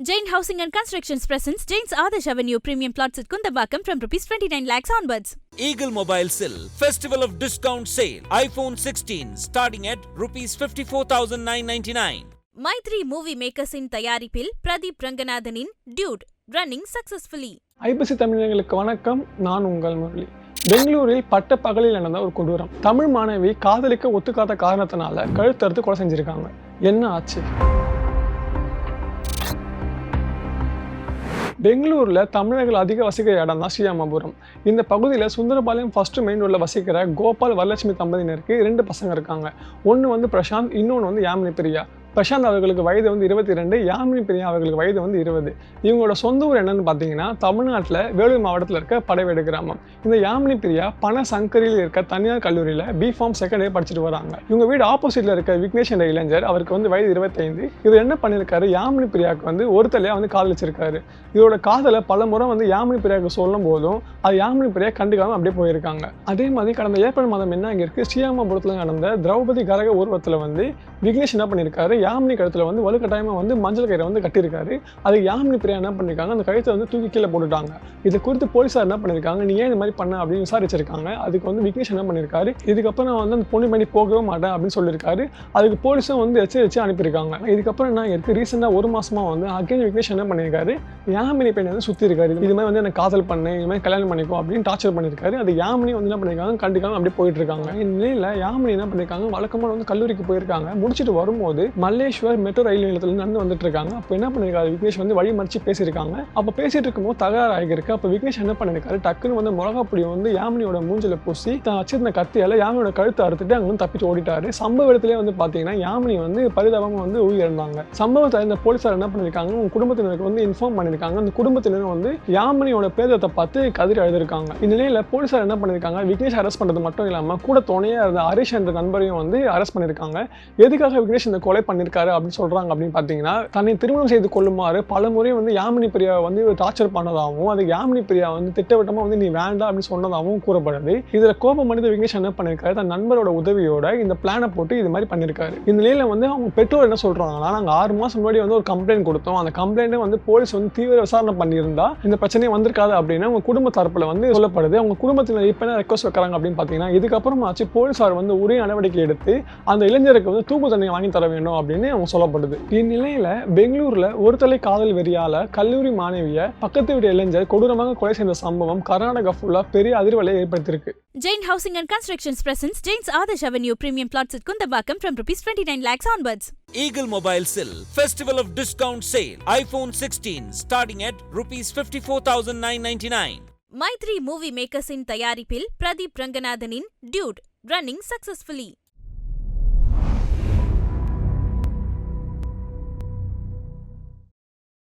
Jain Housing and Constructions presents Jain's Adarsh Avenue premium plots at Kundambakam from rupees 29 lakhs onwards. Eagle Mobile Sill Festival of Discount Sale iPhone 16 starting at rupees 54999 Mythri movie மேக்கர்ஸின் தயாரிப்பில் பிரதீப் ரங்கநாதனின் Dude running successfully IBC தமிழர்களுக்கு வணக்கம் நான் உங்கள் முரளி பெங்களூரில் பட்ட பகலில் நடந்த ஒரு கொடூரம் தமிழ் மாணவி காதலிக்க ஒத்துக்காத காரணத்தினால கழுத்தறுத்து கொலை செஞ்சிருக்காங்க என்ன ஆச்சு பெங்களூரில் தமிழர்கள் அதிக வசிக்கிற இடம் தான் ஸ்ரீராமபுரம். இந்த பகுதியில் சுந்தரபாளையம் ஃபர்ஸ்ட் மெயின் ரோடில் வசிக்கிற கோபால் வரலட்சுமி தம்பதியினருக்கு இரண்டு பசங்க இருக்காங்க. ஒன்று வந்து பிரசாந்த் இன்னொன்று வந்து யாமினி பிரியா பிரசாந்த் அவர்களுக்கு வயது வந்து இருபத்தி ரெண்டு யாமினி பிரியா அவர்களுக்கு வயது வந்து இருபது. இவங்களோட சொந்த ஊர் என்னன்னு பார்த்தீங்கன்னா தமிழ்நாட்டில் வேலூர் மாவட்டத்தில் இருக்க படைவேடு கிராமம். இந்த யாமினி பிரியா பண சங்கரியில் இருக்க தனியார் கல்லூரியில் பிஃபார்ம் செகண்ட் இயர் படிச்சுட்டு வராங்க. இவங்க வீடு ஆப்போசிட்டில் இருக்க விக்னேஷ் என்ற இளைஞர் அவருக்கு வந்து வயது இருபத்தைந்து. இவர் என்ன பண்ணியிருக்காரு? யாமினி பிரியாவுக்கு வந்து ஒருத்தலையாக வந்து காதலிச்சிருக்காரு. இதோட காதலை பல முறை வந்து யாமினி பிரியாவுக்கு சொல்லும் போதும் அது யாமினி பிரியா கண்டுக்காமல் அப்படியே போயிருக்காங்க. அதே மாதிரி கடந்த ஏப்ரல் மாதம் என்ன இருக்குது இருக்கு? ஸ்ரீராமபுரத்தில் நடந்த திரௌபதி கரக ஊர்வலத்தில் வந்து விக்னேஷ் என்ன பண்ணியிருக்காரு யாமினி கழுத்தில் வந்து வலுக்கட்டாயமாக வந்து மஞ்சள் கயிறை வந்து கட்டியிருக்காரு. அது யாமினி பிரியா என்ன பண்ணியிருக்காங்க அந்த கழுத்தை வந்து தூக்கி கீழே போட்டுட்டாங்க. இது குறித்து போலீஸார் என்ன பண்ணியிருக்காங்க நீ ஏன் இந்த மாதிரி பண்ண அப்படின்னு விசாரிச்சிருக்காங்க. அதுக்கு வந்து விக்னேஷ் என்ன பண்ணியிருக்காரு இதுக்கப்புறம் நான் வந்து அந்த பொண்ணு பண்ணி போகவே மாட்டேன் அப்படின்னு சொல்லியிருக்காரு. அதுக்கு போலீஸும் வந்து எச்சரிச்சு அனுப்பியிருக்காங்க. இதுக்கப்புறம் என்ன இருக்கு ரீசெண்டாக ஒரு மாசமா வந்து அகைன் விக்னேஷ் என்ன பண்ணியிருக்காரு? யாமினி பெண்ணை வந்து சுற்றி இருக்காரு. இது மாதிரி வந்து எனக்கு காதல் பண்ணேன் இது மாதிரி கல்யாணம் பண்ணிக்கோ அப்படின்னு டார்ச்சர் பண்ணியிருக்காரு. அது யாமினி வந்து என்ன பண்ணியிருக்காங்க? கண்டிக்காம அப்படியே போயிட்டு இருக்காங்க. இந்த நிலையில் யாமினி என்ன பண்ணியிருக்காங்க? வழக்கமாக வந்து கல்லூரிக்கு போயிருக்காங்க. முடிச்சுட்டு வரும்போது மல்லேஸ்வர் மெட்ரோ ரயில் நிலையத்தில் நடந்து வந்துட்டு இருக்காங்க அப்போ என்ன பண்ணிருக்காரு? விக்னேஷ் வந்து வழி மறிச்சு பேசியிருக்காங்க. அப்போ பேசிட்டு இருக்கும்போது தகராறு ஆகியிருக்கு. அப்போ விக்னேஷ் என்ன பண்ணிருக்காரு? டக்குன்னு வந்து மிளகா பொடி வந்து யாமினியோட மூஞ்சில பூசி தான் வச்சிருந்த கத்தியால யாமினியோட கழுத்தை அறுத்துட்டு அங்க வந்து தப்பிச்சு ஓடிட்டாரு. சம்பவ இடத்துல வந்து பாத்தீங்கன்னா யாமினி வந்து பரிதாபம் வந்து உயிரிழந்தாங்க. சம்பவத்தை இந்த போலீசார் என்ன பண்ணிருக்காங்க? உங்க குடும்பத்தினருக்கு வந்து இன்ஃபார்ம் பண்ணிருக்காங்க. அந்த குடும்பத்தினர் வந்து யாமினியோட பேதத்தை பார்த்து கதிரி இந்த நிலையில போலீசார் என்ன பண்ணிருக்காங்க? விக்னேஷ் அரெஸ்ட் பண்றது மட்டும் இல்லாம கூட துணையா இருந்த ஹரிஷ் என்ற நண்பரையும் வந்து அரெஸ்ட் பண்ணிருக்காங்க. எதுக்காக விக்னேஷ் இந்த கொலை பண்ணிருக்காரு அப்படின்னு சொல்றாங்க அப்படின்னு பார்த்தீங்கன்னா தன்னை திருமணம் செய்து கொள்ளுமாறு பல முறை வந்து யாமினி பிரியா வந்து டார்ச்சர் பண்ணதாகவும் அது யாமினி பிரியா வந்து திட்டவட்டமாக வந்து நீ வேண்டாம் அப்படின்னு சொன்னதாகவும் கூறப்படுது. இதில் கோபம் மனித விக்னேஷ் என்ன பண்ணிருக்காரு? தன் நண்பரோட உதவியோட இந்த பிளானை போட்டு இது மாதிரி பண்ணிருக்காரு. இந்த நிலையில் வந்து அவங்க பெற்றோர் என்ன சொல்கிறாங்கன்னா நாங்கள் ஆறு மாதம் முன்னாடி வந்து ஒரு கம்ப்ளைண்ட் கொடுத்தோம். அந்த கம்ப்ளைண்ட்டை வந்து போலீஸ் வந்து தீவிர விசாரணை பண்ணியிருந்தா இந்த பிரச்சனையே வந்திருக்காது அப்படின்னு அவங்க குடும்ப தரப்பில் வந்து சொல்லப்படுது. அவங்க குடும்பத்தில் இப்போ என்ன ரெக்வஸ்ட் வைக்கிறாங்க அப்படின்னு பார்த்தீங்கன்னா இதுக்கப்புறமாச்சு போலீஸார் வந்து உரிய நடவடிக்கை எடுத்து அந்த இளைஞருக்கு வந்து தூக்கு தண்டனை வாங்கி தர வேண்டும் அப்படின்னு அவங்க சொல்லப்படுது. இந்நிலையில பெங்களூர்ல ஒரு தலை காதல் வெறியால கல்லூரி மாணவிய பக்கத்து வீட்டு இளைஞர் கொடூரமாக கொலை செய்த சம்பவம் கர்நாடகா ஃபுல்லா பெரிய அதிர்வலை ஏற்படுத்தியிருக்கு. Jain Housing and Constructions presents Jain's Adarsh Avenue premium plots at Kundambakam from rupees 29 lakhs onwards. Eagle Mobile Sill Festival of Discount Sale iPhone 16 starting at rupees 54999 Mythri movie மேக்கர்ஸின் தயாரிப்பில் பிரதீப் ரங்கநாதனின் டியூட் ரன்னிங் சக்சஸ்ஃபுல்லி